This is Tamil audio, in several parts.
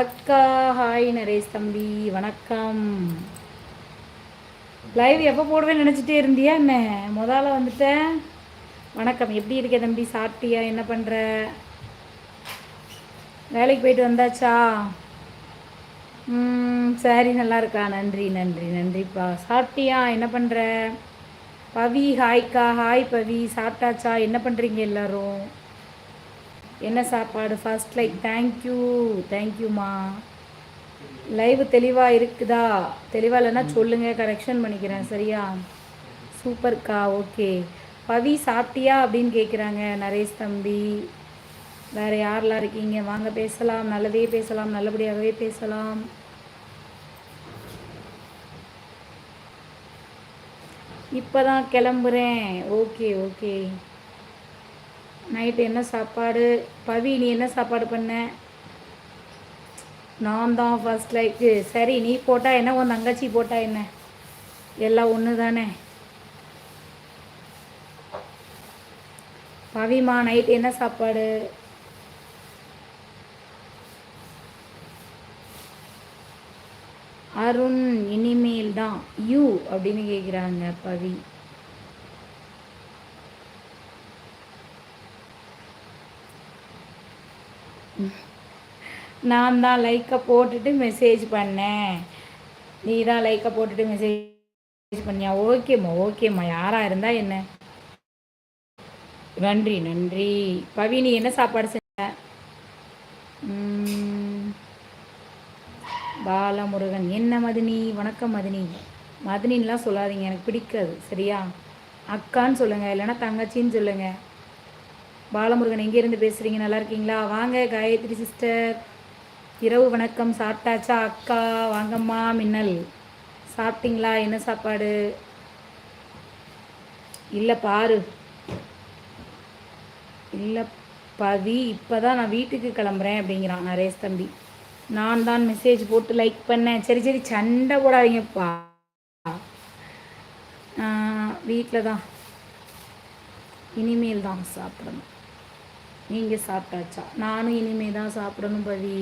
அக்கா ஹாய் நரேஷ் தம்பி வணக்கம். லைவ் எப்போ போடுவேன்னு நினச்சிட்டே இருந்தியா என்ன? முதல்ல வந்துட்டேன். வணக்கம். எப்படி இருக்க தம்பி? சாப்பிட்டியா? என்ன பண்ணுற வேலைக்கு போயிட்டு வந்தாச்சா? ம் சரி நல்லா இருக்கா? நன்றி நன்றி நன்றிப்பா. சாப்பிட்டியா? என்ன பண்ணுற பவி ஹாய்க்கா. ஹாய் பவி. சாப்பிட்டாச்சா? என்ன பண்ணுறீங்க எல்லாரும்? என்ன சாப்பாடு? ஃபர்ஸ்ட் லைக் தேங்க்யூ தேங்க்யூம்மா லைவ் தெளிவாக இருக்குதா? தெளிவாக இல்லைன்னா சொல்லுங்கள் கரெக்ஷன் பண்ணிக்கிறேன் சரியா? சூப்பர்க்கா ஓகே பவி சாப்பிட்டியா அப்படின்னு கேட்குறாங்க நரேஷ் தம்பி. வேறு யாரெல்லாம் இருக்கீங்க? வாங்க பேசலாம். நல்லதே பேசலாம் நல்லபடியாகவே பேசலாம். இப்போ தான் கிளம்புறேன். ஓகே ஓகே நைட்டு என்ன சாப்பாடு? பவி நீ என்ன சாப்பாடு பண்ண? நான் தான் ஃபர்ஸ்ட் லைக்கு சரி நீ போட்டால் என்ன? உன் தங்கச்சி போட்டால் என்ன? எல்லாம் ஒன்று தானே? பவிமா நைட் என்ன சாப்பாடு? அருண் இனிமேல் தான் யூ அப்படின்னு கேட்குறாங்க பவி. நான் தான் லைக்கை போட்டுட்டு மெசேஜ் பண்ணேன். நீ தான் லைக்கை போட்டுட்டு மெசேஜ் பண்ணியா? ஓகேம்மா ஓகேம்மா யாராக இருந்தால் என்ன? நன்றி நன்றி. பவி நீ என்ன சாப்பாடு செஞ்ச? பாலமுருகன். என்ன மதினி? வணக்கம் மதினி. மதினின்லாம் சொல்லாதீங்க. எனக்கு பிடிக்காது. சரியா? அக்கான்னு சொல்லுங்கள் இல்லைன்னா தங்கச்சின்னு சொல்லுங்கள் பாலமுருகன் எங்கேருந்து பேசுகிறீங்க நல்லா இருக்கீங்களா? வாங்க காயத்ரி சிஸ்டர் இரவு வணக்கம். சாப்பிட்டாச்சா அக்கா? வாங்கம்மா மின்னல். சாப்பிட்டீங்களா? என்ன சாப்பாடு? இல்லை பாரு. இல்லை பவி இப்போ தான் நான் வீட்டுக்கு கிளம்புறேன் அப்படிங்கிறான் நரேஷ் தம்பி. நான் தான் மெசேஜ் போட்டு லைக் பண்ணேன். சரி சரி சண்டை போடாதீங்கப்பா வீட்டில் தான் இனிமேல் தான் சாப்பிடணும். நீங்கள் சாப்பிட்டாச்சா? நானும் இனிமேல் தான் சாப்பிடணும் பவி.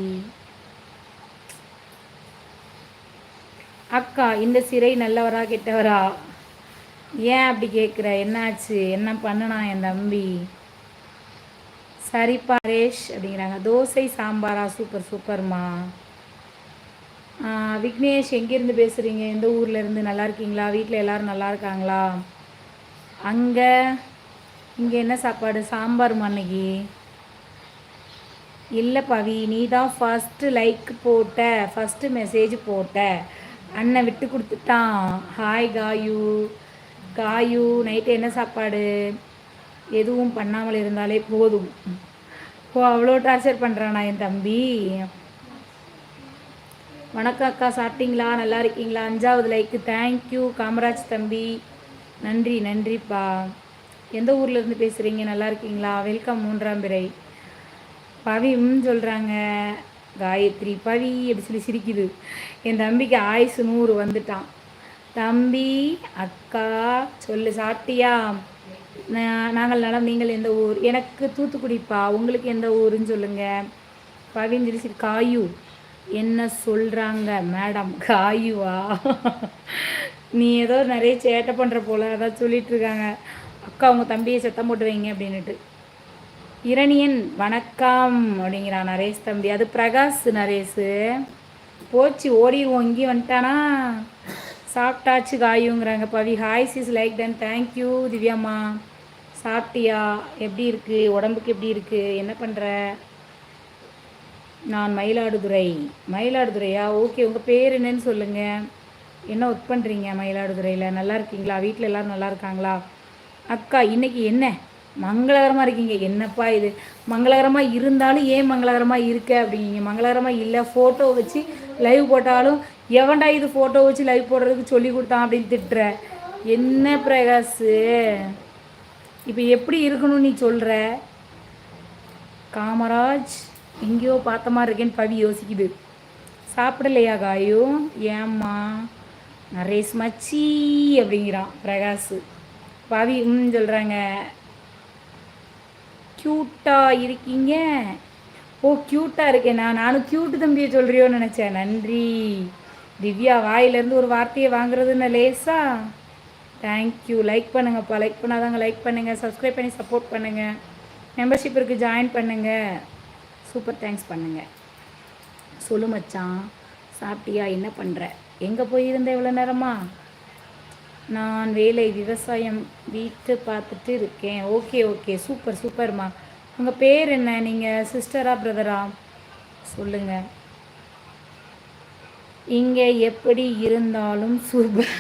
அக்கா இந்த சிறை நல்லவரா கெட்டவரா? ஏன் அப்படி கேட்குற என்னாச்சு? என்ன பண்ணனா என் தம்பி? சரிப்பா ரேஷ் அப்படிங்கிறாங்க. தோசை சாம்பாரா? சூப்பர் சூப்பர்மா. விக்னேஷ் எங்கேருந்து பேசுகிறீங்க எந்த ஊரில் இருந்து? நல்லா இருக்கீங்களா? வீட்டில் எல்லாரும் நல்லா இருக்காங்களா? அங்கே இங்கே என்ன சாப்பாடு? சாம்பார் அன்னைக்கு இல்லை பவி நீ தான் ஃபஸ்ட்டு லைக் போட்ட ஃபஸ்ட்டு மெசேஜ் போட்ட. அண்ணன் விட்டு கொடுத்துட்டான். ஹாய் காயு. காயு நைட்டு என்ன சாப்பாடு? எதுவும் பண்ணாமல் இருந்தாலே போதும். ஓ அவ்வளோ டார்ச்சர் பண்ணுறானா என் தம்பி? வணக்கம் அக்கா சாப்பிட்டீங்களா? நல்லா இருக்கீங்களா? அஞ்சாவது லைக்கு தேங்க்யூ காமராஜ் தம்பி நன்றி நன்றிப்பா. எந்த ஊர்லேருந்து பேசுகிறீங்க நல்லா இருக்கீங்களா? வெல்கம் மூன்றாம் பிறை. பவியும் சொல்கிறாங்க காயத்ரி பவி அப்படி சொல்லி சிரிக்குது. என் தம்பிக்கு ஆயுசு நூறு வந்துட்டான். தம்பி அக்கா சொல்லு சாப்பிட்டியா? நாங்கள் நலம் நீங்கள் எந்த ஊர்? எனக்கு தூத்துக்குடிப்பா உங்களுக்கு எந்த ஊருன்னு சொல்லுங்கள் பவின்னு சொல்லி சரி காயு. என்ன சொல்கிறாங்க மேடம்? காயுவா? நீ ஏதோ நிறைய சேட்டை பண்ணுற போல அதான் சொல்லிகிட்ருக்காங்க அக்கா உங்கள் தம்பியை சத்தம் போட்டு வைங்க அப்படின்னுட்டு. இரணியன் வணக்கம் அப்படிங்கிறான் நரேஷ் தம்பி. அது பிரகாஷ் நரேஷு. போச்சு ஓடிடுவோம் இங்கேயும் வந்துட்டானா? சாப்பிட்டாச்சு காயுங்கிறாங்க பவி. ஹாய் சிஸ் லைக் தன் தேங்க்யூ திவ்யாம்மா. சாப்பிட்டியா? எப்படி இருக்குது உடம்புக்கு எப்படி இருக்குது என்ன பண்ணுற நான் மயிலாடுதுறை. மயிலாடுதுறையா? ஓகே உங்கள் பேர் என்னன்னு சொல்லுங்கள் என்ன ஒர்க் பண்ணுறீங்க மயிலாடுதுறையில்? நல்லா இருக்கீங்களா? வீட்டில் எல்லோரும் நல்லா இருக்காங்களா? அக்கா இன்றைக்கி என்ன? மங்களகரமாக இருக்கீங்க. என்னப்பா இது? மங்களகரமாக இருந்தாலும் ஏன் மங்களகரமாக இருக்க அப்படிங்க மங்களகரமாக இல்லை ஃபோட்டோ வச்சு லைவ் போட்டாலும் எவன்டா இது ஃபோட்டோ வச்சு லைவ் போடுறதுக்கு சொல்லி கொடுத்தான் அப்படின்னு திட்டுற? என்ன பிரகாசு? இப்போ எப்படி இருக்கணும் நீ சொல்கிற காமராஜ் எங்கேயோ பார்த்த மாதிரி இருக்கேன்னு பவி யோசிக்குது. சாப்பிடலையா காயோ? ஏம்மா? நரேஷ் மச்சி அப்படிங்கிறான் பிரகாஷ் பவி ம் சொல்கிறாங்க க்யூட்டாக இருக்கீங்க. ஓ க்யூட்டாக இருக்கேன்? நான் நானும் க்யூட்டு தம்பியை சொல்கிறியோன்னு நினச்சேன். நன்றி. திவ்யா வாயிலேருந்து ஒரு வார்த்தையை வாங்குறதுன்னு லேசா. தேங்க்யூ லைக் பண்ணுங்கப்பா. லைக் பண்ணாதாங்க. லைக் பண்ணுங்கள் சப்ஸ்கிரைப் பண்ணி சப்போர்ட் பண்ணுங்கள் மெம்பர்ஷிப் இருக்குது ஜாயின் பண்ணுங்கள் சூப்பர் தேங்க்ஸ் பண்ணுங்கள் சொல்லு மச்சான். சாப்பிட்டியா? என்ன பண்ணுற எங்கே போயிருந்த இவ்வளோ நேரமா? நான் வேலை விவசாயம் வீட்டு பார்த்துட்டு இருக்கேன். Okay okay. சூப்பர் சூப்பர்மா. உங்கள் பேர் என்ன? நீங்கள் சிஸ்டரா பிரதரா சொல்லுங்கள் இங்கே எப்படி இருந்தாலும் சூப்பர்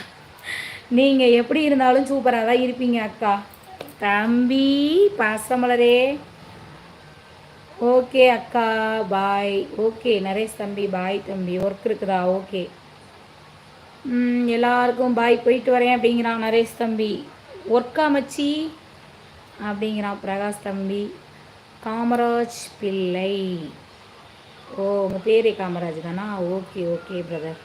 நீங்கள் எப்படி இருந்தாலும் சூப்பராக தான் இருப்பீங்க அக்கா. தம்பி பாசமலரே. ஓகே அக்கா. பாய் ஓகே நரேஷ் தம்பி. பாய் தம்பி. ஒர்க் இருக்குதா? ஓகே. எல்லாருக்கும் பாய் போயிட்டு வரேன் அப்படிங்கிறான் நரேஷ் தம்பி. ஒர்க்கா மச்சி அப்படிங்கிறான் பிரகாஷ் தம்பி. காமராஜ் பிள்ளை. ஓ உங்கள் பேரே காமராஜ் தானா? ஓகே ஓகே பிரதர்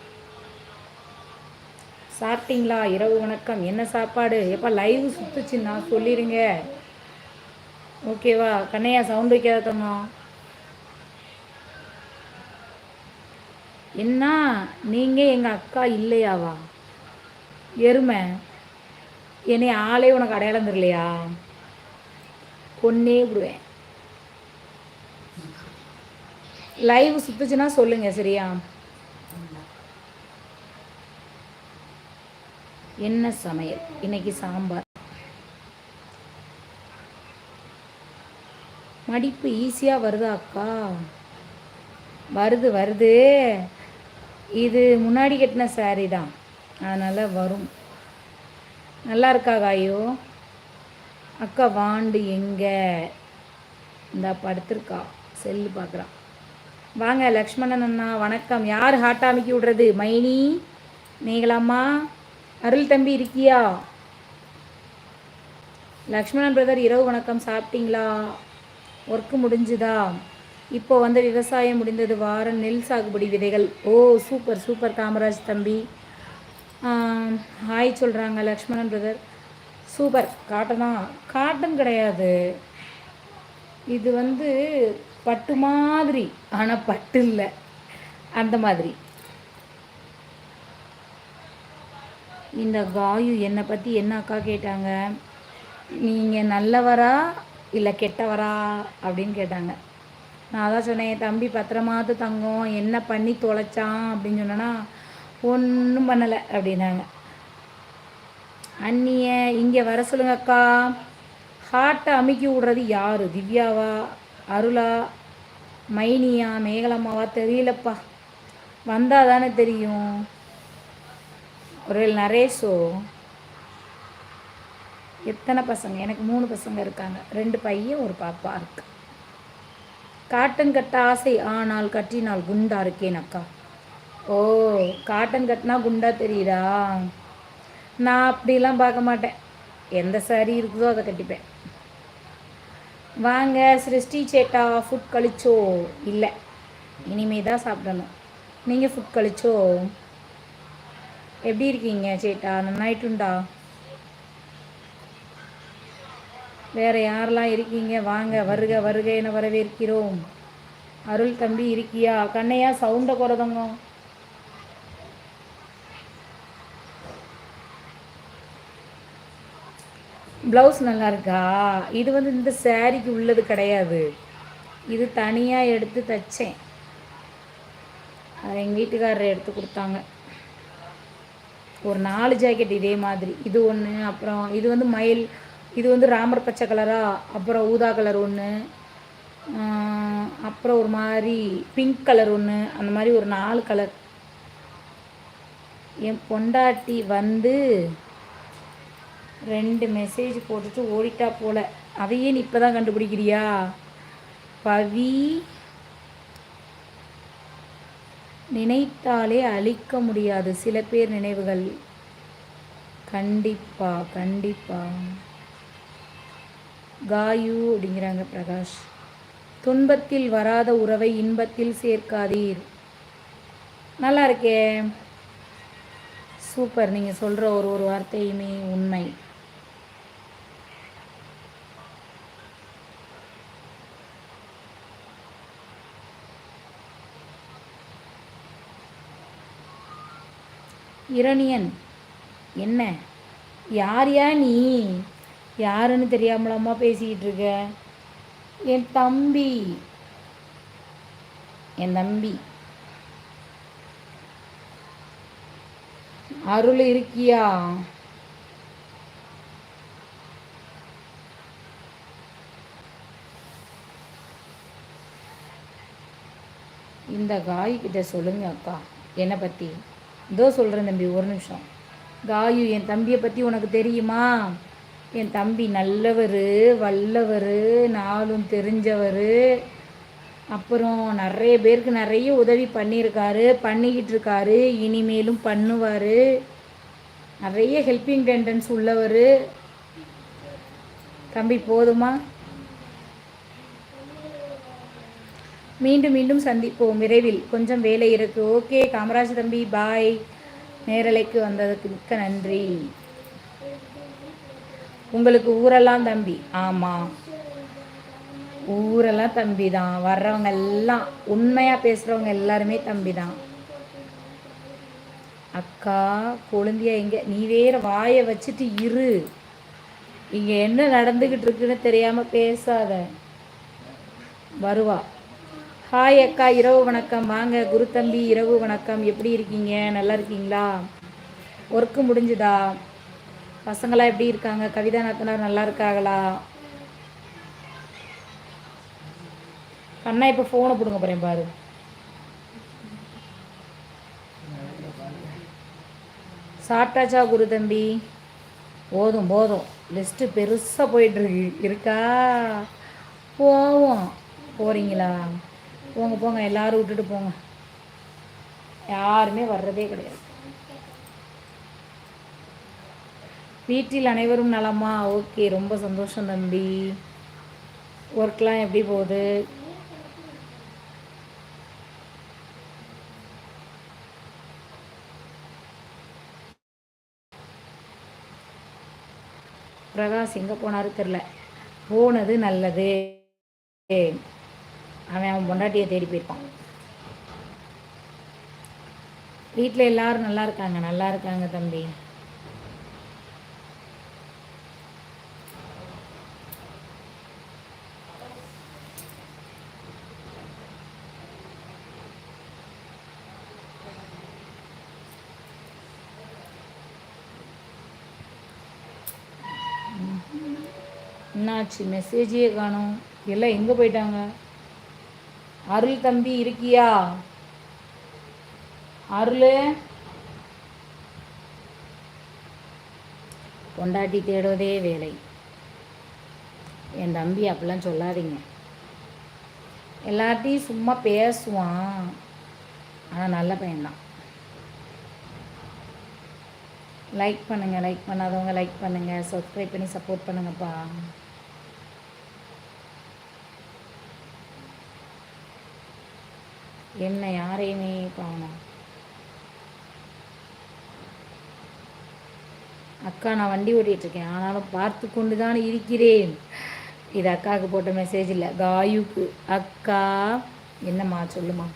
சாப்பிட்டீங்களா? இரவு வணக்கம். என்ன சாப்பாடு? எப்போ லைவ் சுத்துச்சுன்னா சொல்லிடுங்க ஓகேவா கண்ணையா சவுண்ட் வைக்காத தங்கம் என்ன நீங்கள் எங்கள் அக்கா இல்லையாவா? எருமை என்னை ஆளே உனக்கு அடையாளம் தெரியலையா? கொன்னே விடுவேன். லைவ் சுத்துச்சுன்னா சொல்லுங்க சரியா? என்ன சமையல்? இன்னைக்கு சாம்பார். மடிப்பு ஈஸியாக வருதா அக்கா? வருது வருது. இது முன்னாடி கட்டின சாரீ தான். அதனால் வரும். நல்லா இருக்கா காயோ? அக்கா வாண்டு எங்கே? இந்த படுத்திருக்கா செல்லு பார்க்குறான் வாங்க லக்ஷ்மணன் அண்ணா வணக்கம். யார் ஹாட் அமைக்கி விடுறது? மைனி? நீங்களாம்மா அருள் தம்பி இருக்கியா? லக்ஷ்மணன் பிரதர் இரவு வணக்கம். சாப்பிட்டீங்களா? ஒர்க்கு முடிஞ்சுதா? இப்போ வந்து விவசாயம் முடிந்தது வாரம் நெல் சாகுபடி விதைகள். ஓ சூப்பர் சூப்பர் காமராஜ் தம்பி. ஹாய் சொல்கிறாங்க லக்ஷ்மணன் பிரதர் சூப்பர். காட்டனா? காட்டன் கிடையாது. இது வந்து பட்டு மாதிரி ஆனால் பட்டு இல்லை. அந்த மாதிரி. இந்த காயு என்னை பற்றி என்ன அக்கா கேட்டாங்க? நீங்கள் நல்லவரா இல்லை கெட்டவரா? அப்படின்னு கேட்டாங்க. நான் அதான் சொன்னேன் தம்பி பத்திரமாத்து தங்கம். என்ன பண்ணி தொலைச்சான்? அப்படின்னு சொன்னேன்னா ஒன்றும் பண்ணலை அப்படின்னாங்க. அண்ணிய இங்கே வர சொல்லுங்க அக்கா. ஹார்ட்டை அமுக்கி விடுறது யார்? திவ்யாவா? அருளா? மைனியா? மேகலம்மாவா? தெரியலப்பா. வந்தால் தானே தெரியும். ஒரு நரேஷோ? எத்தனை பசங்க? எனக்கு மூணு பசங்க இருக்காங்க. ரெண்டு பையன் ஒரு பாப்பா இருக்கு. காட்டன் கட்ட ஆசை. ஆனால் கட்டினால் குண்டா இருக்கேன் அக்கா. ஓ காட்டன் கட்டினா குண்டா தெரியுதா? நான் அப்படிலாம் பார்க்க மாட்டேன். எந்த சாரி இருக்குதோ அதை கட்டிப்பேன். வாங்க சிருஷ்டி சேட்டா ஃபுட் கழிச்சோ? இல்லை. இனிமே தான் சாப்பிடணும். நீங்கள் ஃபுட் கழிச்சோ? எப்படி இருக்கீங்க சேட்டா? நன்னாயிட்டுண்டா வேறு யாரெல்லாம் இருக்கீங்க? வாங்க வருக வருக என வரவேற்கிறோம். அருள் தம்பி இருக்கியா? கண்ணையா சவுண்டை குறதங்க ப்ளவுஸ் நல்லா இருக்கா? இது வந்து இந்த சேரீக்கு உள்ளது கிடையாது. இது தனியாக எடுத்து தைச்சேன். அது எங்கள் வீட்டுக்காரர் எடுத்து கொடுத்தாங்க. ஒரு நாலு ஜாக்கெட் இதே மாதிரி. இது ஒன்று அப்புறம் இது வந்து மயில் இது வந்து ராமர் பச்சை கலரா அப்புறம் ஊதா கலர் ஒன்று அப்புறம் ஒரு மாதிரி பிங்க் கலர் ஒன்று அந்த மாதிரி ஒரு நாலு கலர் என் பொண்டாட்டி வந்து ரெண்டு மெசேஜ் போட்டுட்டு ஓடிட்டா போல. அதையே நீ இப்போ தான் கண்டுபிடிக்கிறியா? பவி நினைத்தாலே அழிக்க முடியாது சில பேர் நினைவுகள். கண்டிப்பா கண்டிப்பா. காயு அப்படிங்கிறாங்க பிரகாஷ். துன்பத்தில் வராத உறவை இன்பத்தில் சேர்க்காதீர். நல்லா இருக்கே. சூப்பர். நீங்கள் சொல்கிற ஒரு ஒரு வார்த்தையுமே உண்மை. இரணியன் என்ன? யார் யா நீ? யாருன்னு தெரியாமலாமா பேசிக்கிட்டு இருக்க? என் தம்பி. என் தம்பி. அருள் இருக்கியா? இந்த காய் கிட்ட சொல்லுங்க அக்கா. என்னை பற்றி இதோ சொல்கிறேன் தம்பி ஒரு நிமிஷம். காயு என் தம்பியை பற்றி உனக்கு தெரியுமா? என் தம்பி நல்லவர் வல்லவர் நாளும் தெரிஞ்சவர். அப்புறம் நிறைய பேருக்கு நிறைய உதவி பண்ணியிருக்காரு பண்ணிக்கிட்டு இருக்காரு இனிமேலும் பண்ணுவார். நிறைய ஹெல்பிங் டெண்டன்ஸ் உள்ளவர். தம்பி போதுமா? மீண்டும் மீண்டும் சந்திப்போம் விரைவில். கொஞ்சம் வேலை இருக்குது ஓகே காமராஜ் தம்பி பாய் நேரலைக்கு வந்ததுக்கு மிக்க நன்றி. உங்களுக்கு ஊரெல்லாம் தம்பி. ஆமாம் ஊரெல்லாம் தம்பி தான் வர்றவங்க எல்லாம் உண்மையாக பேசுகிறவங்க எல்லாருமே தம்பி தான் அக்கா கொழுந்தியா இங்கே நீ வேற வாயை வச்சுட்டு இரு. இங்கே என்ன நடந்துக்கிட்டு இருக்குன்னு தெரியாமல் பேசாத. வருவா. ஹாய் அக்கா இரவு வணக்கம். வாங்க குரு தம்பி இரவு வணக்கம். எப்படி இருக்கீங்க? நல்லா இருக்கீங்களா? ஒர்க்கு முடிஞ்சுதா? பசங்களாம் எப்படி இருக்காங்க? கவிதா நாத்தனார் நல்லா இருக்காங்களா? அண்ணா இப்போ ஃபோனை பிடுங்க போகிறேன் பாரு. சாப்பிட்டாச்சா குரு தம்பி? போதும் போதும். லிஸ்ட்டு பெருசாக போயிட்டுருக்கு இருக்கா. போவோம். போகிறீங்களா போங்க போங்க. எல்லோரும் விட்டுட்டு போங்க. யாருமே வர்றதே கிடையாது. வீட்டில் அனைவரும் நலமா? ஓகே ரொம்ப சந்தோஷம் தம்பி. ஒர்க்லாம் எப்படி போகுது? பிரகாஷ் எங்கே போனாரு தெரில. போனது நல்லது. அவன் அவன் பொண்டாட்டியை தேடி போயிருப்பான். வீட்டில் எல்லாரும் நல்லா இருக்காங்க நல்லா இருக்காங்க தம்பி. என்னாச்சு? மெசேஜே காணும். எல்லாம் எங்கே போயிட்டாங்க? அருள் தம்பி இருக்கியா? அருள்? பொண்டாட்டி தேடுவதே வேலை. என் தம்பி அப்படிலாம் சொல்லாதீங்க. எல்லாத்தையும் சும்மா பேசுவான். ஆனால் நல்ல பையன்தான். லைக் பண்ணுங்கள் லைக் பண்ணாதவங்க லைக் பண்ணுங்கள் சப்ஸ்கிரைப் பண்ணி சப்போர்ட் பண்ணுங்கப்பா. என்ன யாரையுமே காணும். அக்கா நான் வண்டி ஓட்டிகிட்ருக்கேன் ஆனாலும் பார்த்து கொண்டு தான் இருக்கிறேன். இது அக்காவுக்கு போட்ட மெசேஜ் இல்லை. காயுக்கு. அக்கா என்னம்மா சொல்லுமா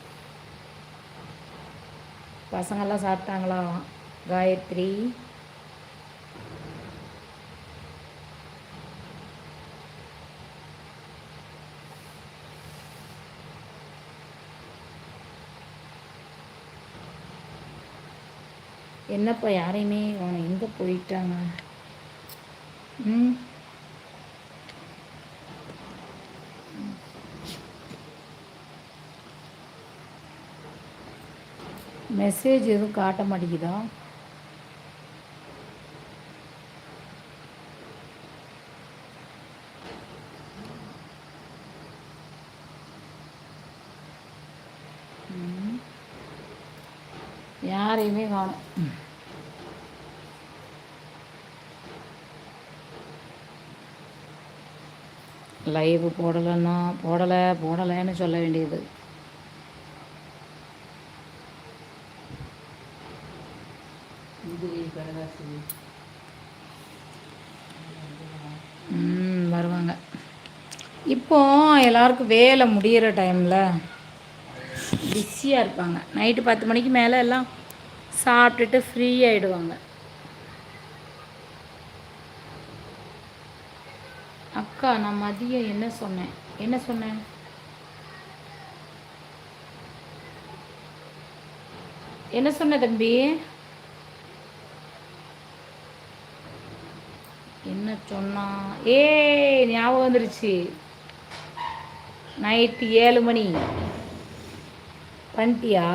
பசங்கள்லாம் சாப்பிட்டாங்களா? காயத்ரி? என்னப்பா யாரையுமே அவனை எங்கே போயிட்டாங்க? ம்? மெசேஜ் எதுவும் காட்ட மாட்டேங்குதா யாரையுமே காணும் லைவ் போடலைன்னா போடலை போடலைன்னு சொல்ல வேண்டியது. வருவாங்க. இப்போ எல்லாருக்கும் வேலை முடிகிற டைமில் பிஸியாக இருப்பாங்க. நைட்டு பத்து மணிக்கு மேலே எல்லாம் சாப்பிட்டுட்டு ஃப்ரீ ஆகிடுவாங்க அக்கா நான் மதியம் என்ன சொன்னேன்? என்ன சொன்னேன்? என்ன சொன்ன தம்பி? என்ன சொன்னா? ஏ ஞாபகம் வந்துருச்சு. நைட்டு ஏழு மணி. பண்ணிட்டியா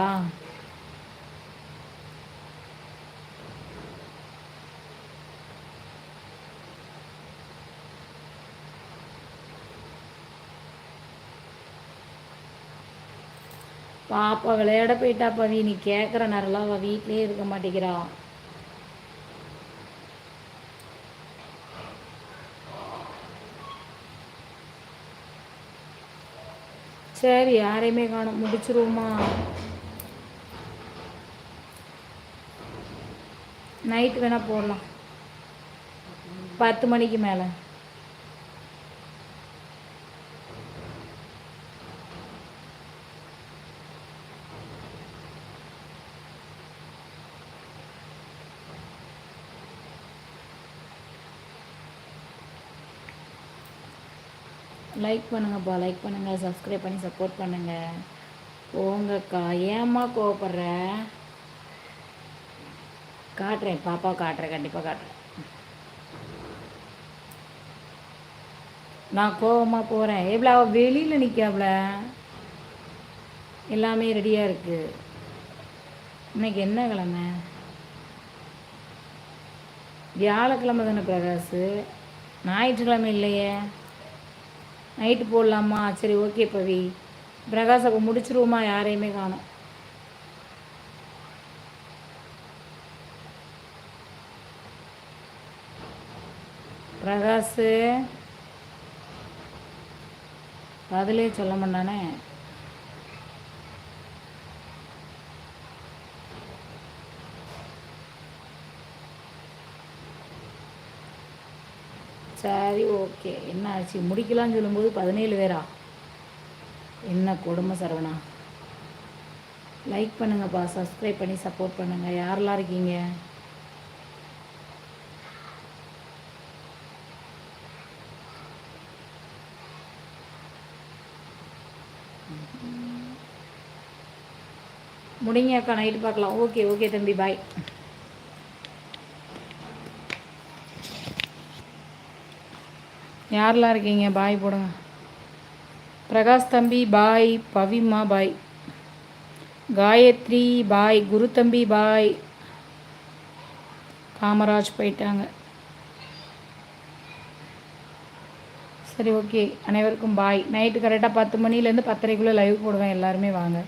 பாப்பா விளையாட போயிட்டா பவி நீ கேட்குற நேரம்லாம் அவள் வீட்லேயே இருக்க மாட்டேங்கிறா. சரி யாரையுமே காணும். முடிச்சிருவோமா? நைட்டு வேணால் போடலாம். பத்து மணிக்கு மேலே. லைக் பண்ணுங்கப்பா லைக் பண்ணுங்கள் சப்ஸ்கிரைப் பண்ணி சப்போர்ட் பண்ணுங்கள் போங்கக்கா. ஏம்மா கோவப்படுற? காட்டுறேன். பாப்பா காட்டுறேன். கண்டிப்பாக காட்டுறேன். நான் கோவமாக போகிறேன் எவ்வளோ? அவள் வெளியில் நிற்காப்ல எல்லாமே ரெடியாக இருக்குது இன்னைக்கு என்ன கிழமை? வியாழக்கிழமை தானே பிரகாஷ் ஞாயிற்றுக்கிழமை இல்லையே. நைட்டு போடலாமா? சரி ஓகே பவி. பிரகாஷ் அப்போ முடிச்சிருவோமா? யாரையுமே காணும். பிரகாஷ். பதிலே சொல்ல மாட்டானே. சரி ஓகே. என்ன ஆச்சு? முடிக்கலாம்னு சொல்லும்போது பதினேழு பேரா? என்ன கொடுமை சரவணா? லைக் பண்ணுங்கப்பா சப்ஸ்கிரைப் பண்ணி சப்போர்ட் பண்ணுங்கள் யாரெல்லாம் இருக்கீங்க? முடிங்க அக்கா நைட்டு பார்க்கலாம். ஓகே ஓகே தம்பி பாய் யாரெல்லாம் இருக்கீங்க? பாய் போடுங்க. பிரகாஷ் தம்பி பாய். பவிமா பாய். காயத்ரி பாய். குரு தம்பி பாய். காமராஜ் போயிட்டாங்க. சரி ஓகே. அனைவருக்கும் பாய். நைட்டு கரெக்டாக பத்து மணிலேருந்து பத்தரைக்குள்ளே லைவ் போடுவேன். எல்லாருமே வாங்க.